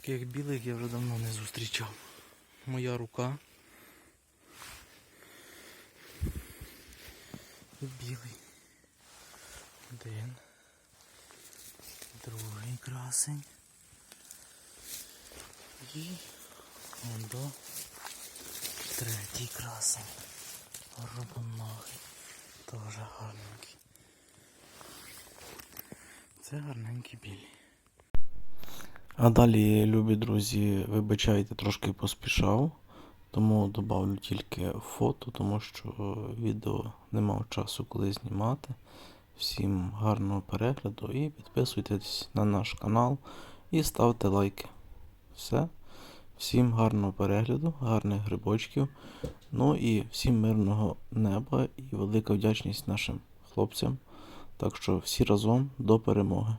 Таких білих я вже давно не зустрічав. Моя рука. Білий. Один. Другий красень. І до третій красень. Робоногий. Теж гарненький. Це гарненькі білі. А далі, любі друзі, вибачайте, трошки поспішав, тому добавлю тільки фото, тому що відео не мав часу коли знімати. Всім гарного перегляду і підписуйтесь на наш канал і ставте лайки. Все. Всім гарного перегляду, гарних грибочків. Ну і всім мирного неба і велика вдячність нашим хлопцям. Так що всі разом до перемоги.